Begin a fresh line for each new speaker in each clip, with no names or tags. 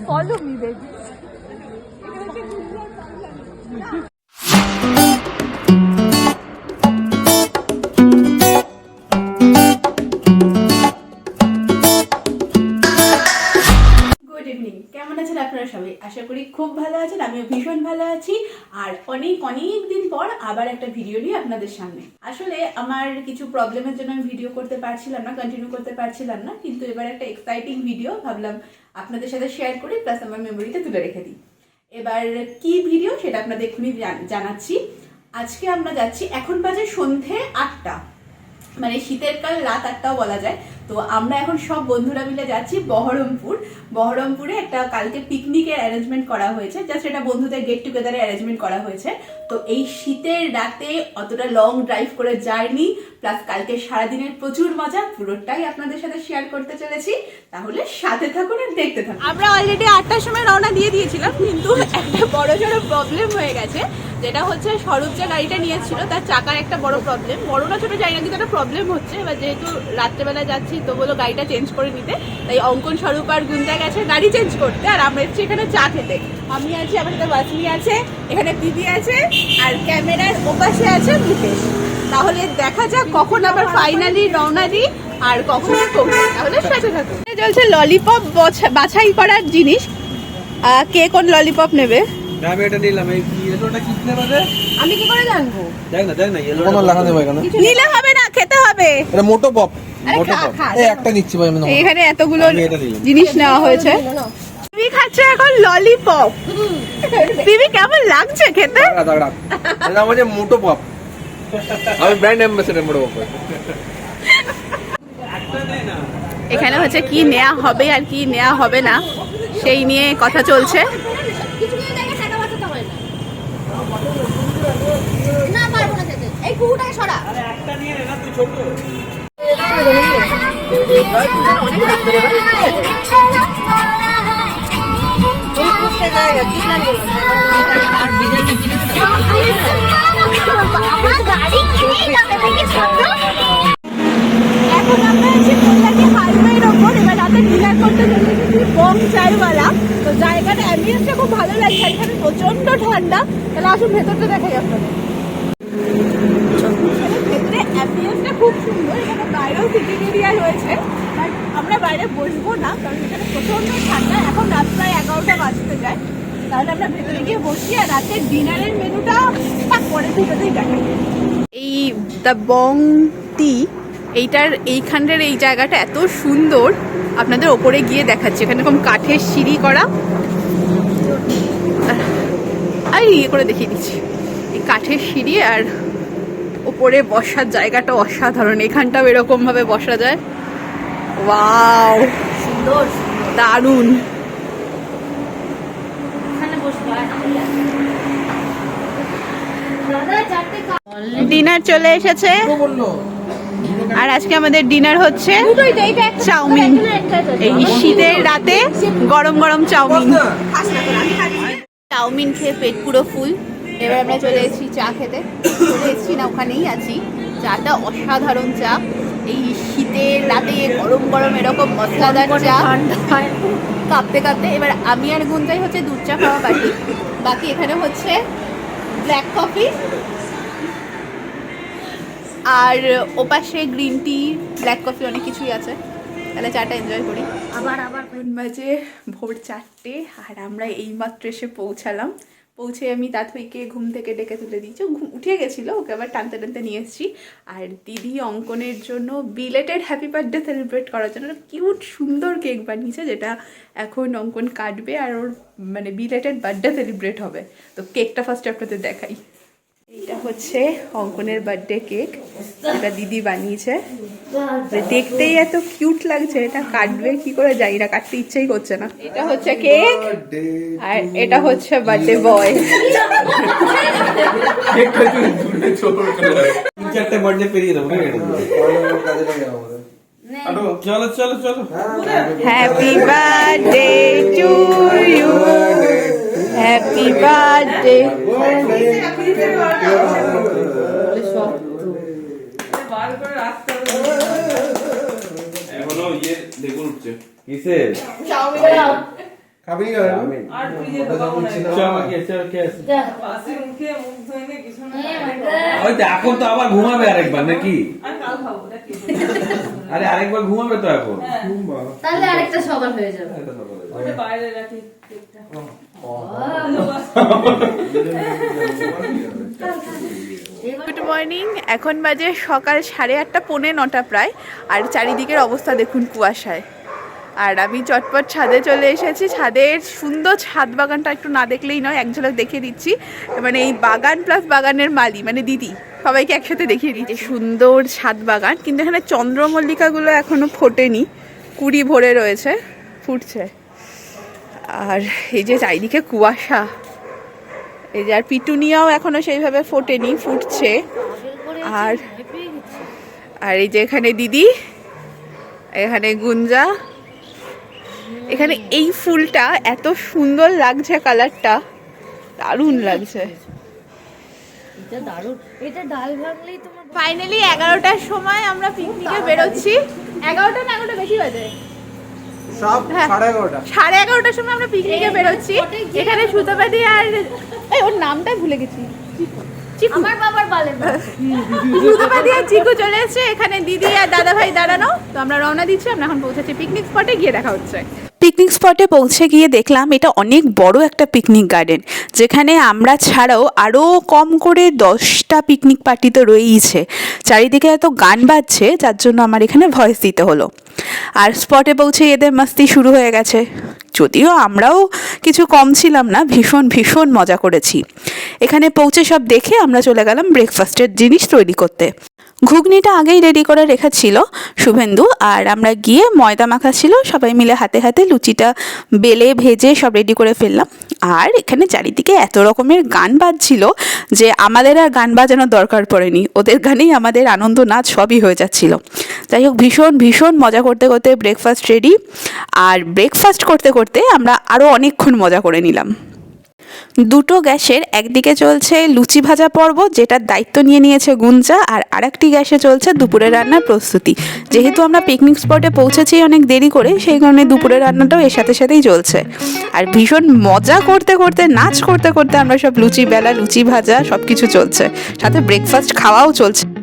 Follow me baby
খুব ভালো আছেন, আমিও ভীষণ ভালো আছি। আর অনেক অনেক দিন পর আবার একটা ভিডিও নিয়ে আপনাদের সামনে। আসলে আমার কিছু প্রবলেমের জন্য আমি ভিডিও করতে পারছিলাম না কন্টিনিউ করতে পারছিলাম না, কিন্তু এবার একটা এক্সাইটিং ভিডিও ভাবলাম আপনাদের সাথে শেয়ার করি প্লাস আমার মেমোরিতে তুলে রেখে দিই। এবার কি ভিডিও সেটা আপনাদের এক্ষুনি জানাচ্ছি। আজকে আমরা যাচ্ছি, এখন বাজে সন্ধে আটটা। মানে শীতের কাল রাত আটটাও বলা যায়। তো আমরা এখন সব বন্ধুরা মিলে যাচ্ছি বহরমপুর। বহরমপুরে একটা কালকে পিকনিকের অ্যারেঞ্জমেন্ট করা হয়েছে। জাস্ট এটা বন্ধুদের গেট টুগেদারের অ্যারেঞ্জমেন্ট করা হয়েছে। তো এই শীতের রাতে অতটা লং ড্রাইভ করে জার্নি প্লাস কালকে সারাদিনের প্রচুর মজা, পুরোটাই আপনাদের সাথে শেয়ার করতে চলেছি। তাহলে সাথে থাকুন আর দেখতে থাকুন। আমরা অলরেডি আটটার সময় রওনা দিয়ে দিয়েছিলাম, কিন্তু একটা বড় সড়ো প্রবলেম হয়ে গেছে। যেটা হচ্ছে স্বরূপ যে গাড়িটা নিয়েছিল, তার চাকার একটা বড় প্রবলেম বড় না, ছোট জানি না, কিন্তু একটা প্রবলেম হচ্ছে। এবার যেহেতু রাত্রেবেলা যাচ্ছি, তো বলো গাড়িটা চেঞ্জ করে নিতে। তাই অঙ্কন স্বরূপ আর গুনটা গেছে, গাড়ি চেঞ্জ করতে, আর আমরা এসেছি এখানে চা খেতে। আমি আছি, আমার সাথে বাসমি আছে, এখানে দিদি আছে, আর ক্যামেরার ওপাশে আছে মুকেশ। তাহলে দেখা যাক কখন আবার ফাইনালি রওনা দিই, আর কখন তাহলে সাথে থাকুন। চলছে ললিপপ বাছাই করার জিনিস। কে কোন ললিপপ নেবে?
আমি এটা নিলাম এই ইয়েলোটা কি ফ্লেভার
আমি কি করে জানব?
দেখ না দেখ না ইয়েলো
কোনো লেখা দেবো এখানে?
নিলে হবে না খেতে হবে।
এটা মোটো পপ। মোটো পপ। এই একটা নিচ্ছি ভাই আমি
এখানে এতগুলো। জিনিস নেওয়া হয়েছে। তুমি খাচ্ছে এখন ললিপপ দিদি কেমন লাগছে খেতে?
দাঁড়া, দাঁড়া। এটা আমার যে মোটো পপ। আমি ব্র্যান্ড অ্যাম্বাসেডর মোটো পপ
এখানে হচ্ছে কি নেওয়া হবে আর কি নেওয়া হবে না সেই নিয়ে কথা চলছে
কিছু কিছু জায়গায় টাকা বাঁচাতে হয় না না পারব না খেতে এই কুকুরটাকে সরা।
একটা নিয়ে নে না তুই ছোট।
এখন আমরা আছি কল্যাণী হাইওয়ের ওপর এবার রাতে ডিনার করতে চলেছি চাইওয়ালা তো জায়গাটা অ্যাম্বিয়েন্সটা খুব ভালো লাগছে এখানে প্রচণ্ড ঠান্ডা। তাহলে আসুন ভেতরটা দেখাই আপনাদের এখানে ভেতরে অ্যাম্বিয়েন্সটা খুব সুন্দর, এখানে বাইরেও সিটিং রয়েছে আমরা বাইরে বসবো না, কারণ এখানে প্রচণ্ড ঠান্ডা, এখন রাত প্রায় এগারোটা বাজতে যায়। তাহলে আমরা ভেতরে গিয়ে বসি আর রাতের ডিনারের মেনুটা পরে এই দ্য বং টি এইটার এইখানটার এই জায়গাটা এত সুন্দর, আপনাদের ওপরে গিয়ে দেখাচ্ছি। এখানে এরকম কাঠের সিঁড়ি করা। আর ইয়ে করে দেখিয়ে দিচ্ছি। এই কাঠের সিঁড়ি আর ওপরে বসার জায়গাটা অসাধারণ। এখানটাও এরকম ভাবে বসা যায়। ওয়াও!
সুন্দর
দারুণ!
কাপ
ডিনার চলে এসেছে। আর আজকে আমাদের ডিনার হচ্ছে চাউমিন। এই শীতের রাতে গরম গরম চাউমিন। চাউমিন খেয়ে পেট পুরো ফুল। এবার আমরা চলে এসেছি চা খেতে। চলে এসেছি না ওখানেই আছি। চাটা অসাধারণ চা। এই শীতের রাতে গরম গরম এরকম মশলাদার চা। কাঁপতে কাঁপতে এবার আমি আর গুনটাই হচ্ছে দুধ চা খাওয়া বাকি। বাকি এখানে হচ্ছে ব্ল্যাক কফি আর ওপাশে গ্রিন টি ব্ল্যাক কফি অনেক কিছুই আছে। তাহলে চাটা এনজয় করি।
আবার আবার।
বাজে ভোর চারটে আর আমরা এইমাত্র এসে পৌঁছালাম। পৌঁছে আমি তাথইকে ঘুম থেকে ডেকে তুলে দিয়েছি ঘুম উঠে গেছিল, ওকে আবার টানতে টানতে নিয়ে এসেছি। আর দিদি অঙ্কনের জন্য বিলেটেড হ্যাপি বার্থডে সেলিব্রেট করার জন্য কিউট সুন্দর কেক বানিয়েছে, যেটা এখন অঙ্কন কাটবে আর ওর মানে বিলেটেড বার্থডে সেলিব্রেট হবে। তো কেকটা ফার্স্ট আপনাদের দেখাই। এইটা হচ্ছে অঙ্কনের বার্থডে কেক এটা দিদি বানিয়েছে। দেখতেই এত কিউট লাগছে। এটা কাটবে কি করে যাই না কাটতে ইচ্ছেই করছে না। এটা হচ্ছে কেক আর এটা হচ্ছে বার্থডে বয়
এটা?
আমাদের
চলো চলো চলো।
Happy birthday to you happy birthday
এখনও ইয়ে দেখুন উঠছে
খাবি
আছে? তো এখন তো আবার ঘুমাবে আরেকবার নাকি? আরে আরেকবার ঘুমাবে তো এখন।
তাহলে আরেকটা সকাল হয়ে যাবে।
গুড মর্নিং এখন বাজে সকাল সাড়ে আটটা পৌনে নটা প্রায়। আর চারিদিকের অবস্থা দেখুন কুয়াশায়। আর আমি চটপট ছাদে চলে এসেছি। ছাদের সুন্দর ছাদ বাগানটা একটু না দেখলেই নয় এক ঝলক দেখিয়ে দিচ্ছি। মানে এই বাগান প্লাস বাগানের মালি মানে দিদি সবাইকে একসাথে দেখিয়ে দিচ্ছি। সুন্দর ছাদ বাগান কিন্তু এখানে চন্দ্রমল্লিকাগুলো এখনও ফোটেনি। কুড়ি ভরে রয়েছে ফুটছে। আর এই যে চারিদিকে কুয়াশা। এই যে আর পিটুনিয়াও এখনও সেইভাবে ফোটেনি ফুটছে। আর আর এই যে এখানে দিদি এখানে গুঞ্জা। এখানে এই ফুলটা এত সুন্দর লাগছে কালারটা। দারুণ লাগছে।
এটা দারুণ। এটা ডাল ভাঙলেই তোমার
ফাইনালি এগারোটার সময় আমরা পিকনিকে বেরোচ্ছি। এগারোটা না এগারোটা বেশি বাজে।
সাড়ে এগারোটা।
সাড়ে এগারোটার সময় আমরা পিকনিকে বেরোচ্ছি। এখানে সুতোপাতি আর এই ওর নামটাই ভুলে গেছি। চিকু।
আমার বাবার বলে না
আর চিকু চলে এসেছে। এখানে দিদি আর দাদা ভাই দাঁড়ানো। তো আমরা রওনা দিচ্ছি আমরা এখন পৌঁছাচ্ছি পিকনিক স্পটে গিয়ে দেখা হচ্ছে। পিকনিক স্পটে পৌঁছে গিয়ে দেখলাম এটা অনেক বড় একটা পিকনিক গার্ডেন যেখানে আমরা ছাড়াও আরও কম করে দশটা পিকনিক পার্টি তো রয়েইছে। চারিদিকে এত গান বাজছে, যার জন্য আমার এখানে ভয়েস দিতে হলো। আর স্পটে পৌঁছে এদের মাস্তি শুরু হয়ে গেছে। যদিও আমরাও কিছু কম ছিলাম না, ভীষণ ভীষণ মজা করেছি। এখানে পৌঁছে সব দেখে আমরা চলে গেলাম ব্রেকফাস্টের জিনিস তৈরি করতে। ঘুগনিটা আগেই রেডি করে রেখা ছিল শুভেন্দু, আর আমরা গিয়ে ময়দা মাখা ছিল, সবাই মিলে হাতে হাতে লুচিটা বেলে ভেজে সব রেডি করে ফেললাম। আর এখানে চারিদিকে এত রকমের গান বাজছিল যে আমাদের আর গান বাজানোর দরকার পড়েনি। ওদের গানেই আমাদের আনন্দ নাচ সবই হয়ে যাচ্ছিল। যাই হোক, ভীষণ ভীষণ মজা করতে করতে ব্রেকফাস্ট রেডি আর ব্রেকফাস্ট করতে করতে আমরা আরও অনেকক্ষণ মজা করে নিলাম। দুটো গ্যাসের একদিকে চলছে লুচি ভাজা পর্ব, যেটার দায়িত্ব নিয়ে নিয়েছে গুঞ্জা, আর আরেকটি গ্যাসে চলছে দুপুরের রান্নার প্রস্তুতি। যেহেতু আমরা পিকনিক স্পটে পৌঁছেছি অনেক দেরি করে, সেই কারণে দুপুরের রান্নাটাও এর সাথে সাথেই চলছে। আর ভীষণ মজা করতে করতে, নাচ করতে করতে আমরা সব লুচি বেলা, লুচি ভাজা সব কিছু চলছে। সাথে ব্রেকফাস্ট খাওয়াও চলছে।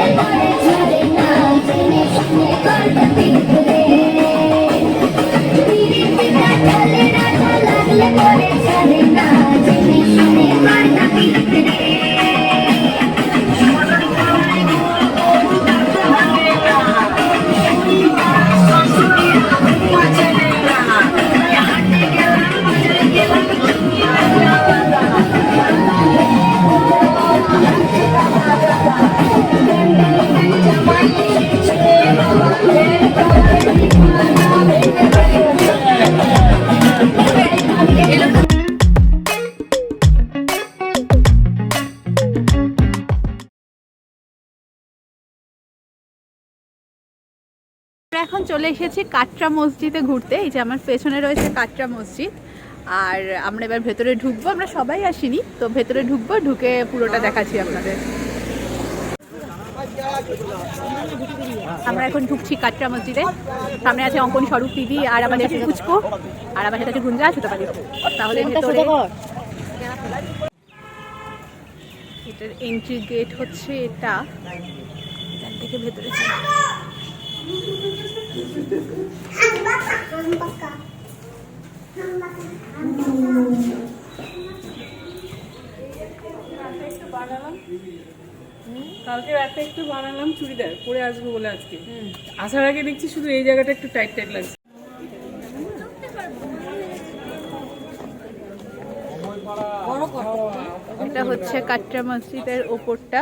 আমরা চলে এসেছি কাটরা মসজিদে ঘুরতে। এই যে আমার পেছনে রয়েছে কাটরা মসজিদ। আর আমরা এবার ভেতরে ঢুকবো আমরা সবাই আসিনি। তো ভেতরে ঢুকবো ঢুকে পুরোটা দেখাচ্ছি আপনাদের। আমরা এখন ঢুকছি কাটরা মসজিদে। সামনে আছে অঙ্কন স্বরূপ দিদি আর আমাদের কুচকো আর আমার সাথে আছে গুঞ্জা পারি তাহলে ভেতরে এটার এন্ট্রি গেট হচ্ছে এটা। এখান থেকে ভেতরে যাই।
কালকে রাতে একটু বানালাম চুড়িদার, পরে আসব বলে আজকে। আসার আগে দেখছি শুধু এই জায়গাটা একটু টাইট টাইট লাগছে।
এটা হচ্ছে কাটরা মসজিদের ওপরটা।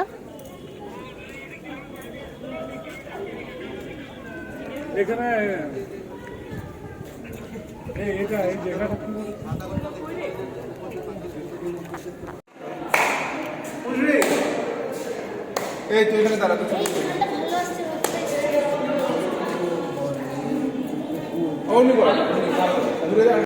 এখানে এটা এই জায়গাটা
এই তুই এখানে দাঁড়া তুই অমনি কর দূরে দাঁড়া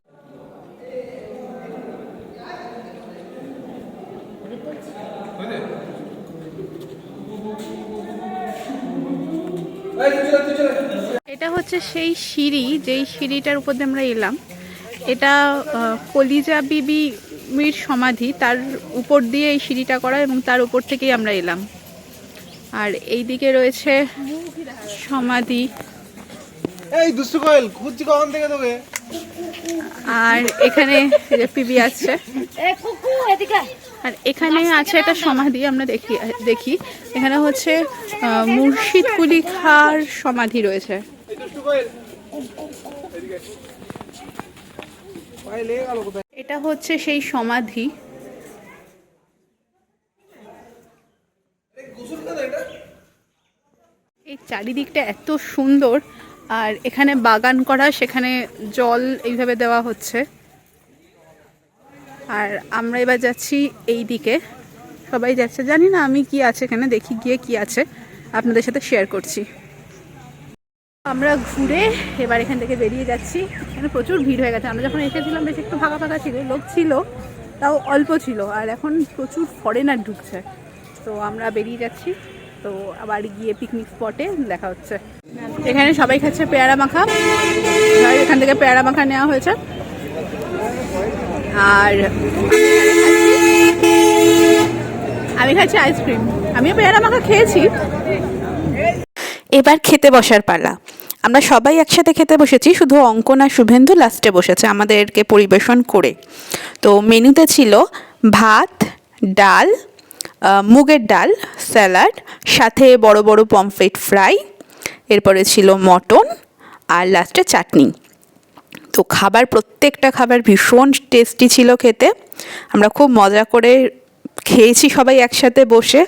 এটা হচ্ছে সেই সিঁড়ি যেই সিঁড়িটার উপর দিয়ে আমরা এলাম। এটা কলিজা বিবি মির সমাধি তার উপর দিয়ে এই সিঁড়িটা করা এবং তার উপর থেকেই আমরা এলাম। আর এই দিকে রয়েছে সমাধি।
এই দুষ্টু কোয়েল খুঁজছি কখন থেকে তোকে?
আর এখানে পিবি আছে।
এ কুকু এদিকে
আর এখানে আছে একটা সমাধি আমরা দেখি দেখি। এখানে হচ্ছে মুর্শিদ কুলি খার সমাধি রয়েছে। এটা হচ্ছে সেই সমাধি। এই চারিদিকটা এত সুন্দর, আর এখানে বাগান করা, সেখানে জল এইভাবে দেওয়া হচ্ছে। আর আমরা এবার যাচ্ছি এই দিকে সবাই যাচ্ছে, জানি না আমি কি আছে এখানে, দেখি গিয়ে কি আছে। আপনাদের সাথে শেয়ার করছি। আমরা ঘুরে এবার এখান থেকে বেরিয়ে যাচ্ছি। এখানে প্রচুর ভিড় হয়ে গেছে। আমরা যখন এসেছিলাম, বেশ একটু ফাঁকা ফাঁকা ছিল, লোক ছিল, তাও অল্প ছিল। আর এখন প্রচুর ফরেনার ঢুকছে। তো আমরা বেরিয়ে যাচ্ছি। তো আবার গিয়ে পিকনিক স্পটে দেখা হচ্ছে। এখানে সবাই খাচ্ছে পেয়ারা মাখা। এখান থেকে পেয়ারা মাখা নেওয়া হয়েছে। আর আমি খাচ্ছি আইসক্রিম আমিও পেয়ারা মাখা খেয়েছি।
এবার খেতে বসার পালা। আমরা সবাই একসাথে খেতে বসেছি, শুধু অঙ্কন আর শুভেন্দু লাস্টে বসেছে আমাদেরকে পরিবেশন করে। তো মেনুতে ছিল ভাত, ডাল মুগের ডাল, স্যালাড, সাথে বড় বড় পমফ্রেট ফ্রাই, এরপরে ছিল মটন আর লাস্টে চাটনি। তো খাবার, প্রত্যেকটা খাবার ভীষণ টেস্টি ছিল খেতে। আমরা খুব মজা করে খেয়েছি সবাই একসাথে বসে।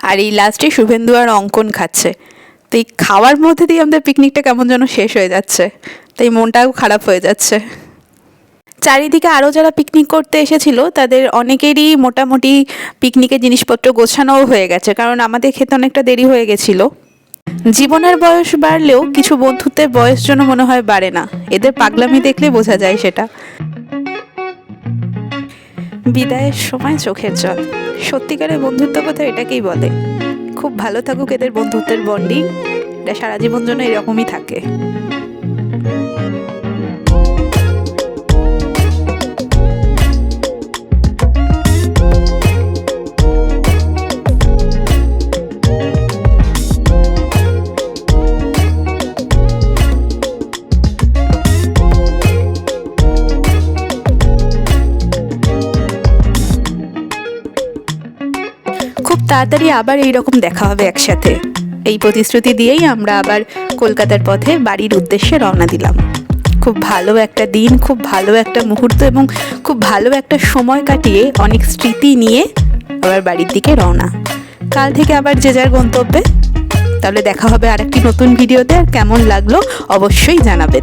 আর এই লাস্টে শুভেন্দু আর অঙ্কন খাচ্ছে। তো এই খাওয়ার মধ্যে দিয়ে আমাদের পিকনিকটা কেমন যেন শেষ হয়ে যাচ্ছে। তাই মনটাও খারাপ হয়ে যাচ্ছে। চারিদিকে আরও যারা পিকনিক করতে এসেছিল, তাদের অনেকেরই মোটামুটি পিকনিকের জিনিসপত্র গোছানোও হয়ে গেছে, কারণ আমাদের খেতে অনেকটা দেরি হয়ে গেছিল। জীবনের বয়স বাড়লেও কিছু বন্ধুত্বের বয়স যেন মনে হয় বাড়ে না। এদের পাগলামি দেখলে বোঝা যায় সেটা। বিদায়ের সময় চোখের জল। সত্যিকারের বন্ধুত্ব কথা এটাকেই বলে। খুব ভালো থাকুক এদের বন্ধুত্বের বন্ডিং। এটা সারা জীবন জন্য এরকমই থাকে। খুব তাড়াতাড়ি আবার এই রকম দেখা হবে একসাথে। এই প্রতিশ্রুতি দিয়েই আমরা আবার কলকাতার পথে বাড়ির উদ্দেশ্যে রওনা দিলাম। খুব ভালো একটা দিন, খুব ভালো একটা মুহূর্ত এবং খুব ভালো একটা সময় কাটিয়ে অনেক স্মৃতি নিয়ে আবার বাড়ির দিকে রওনা। কাল থেকে আবার যে যার গন্তব্যে। তাহলে দেখা হবে আরেকটি নতুন ভিডিওতে। আর কেমন লাগল অবশ্যই জানাবেন।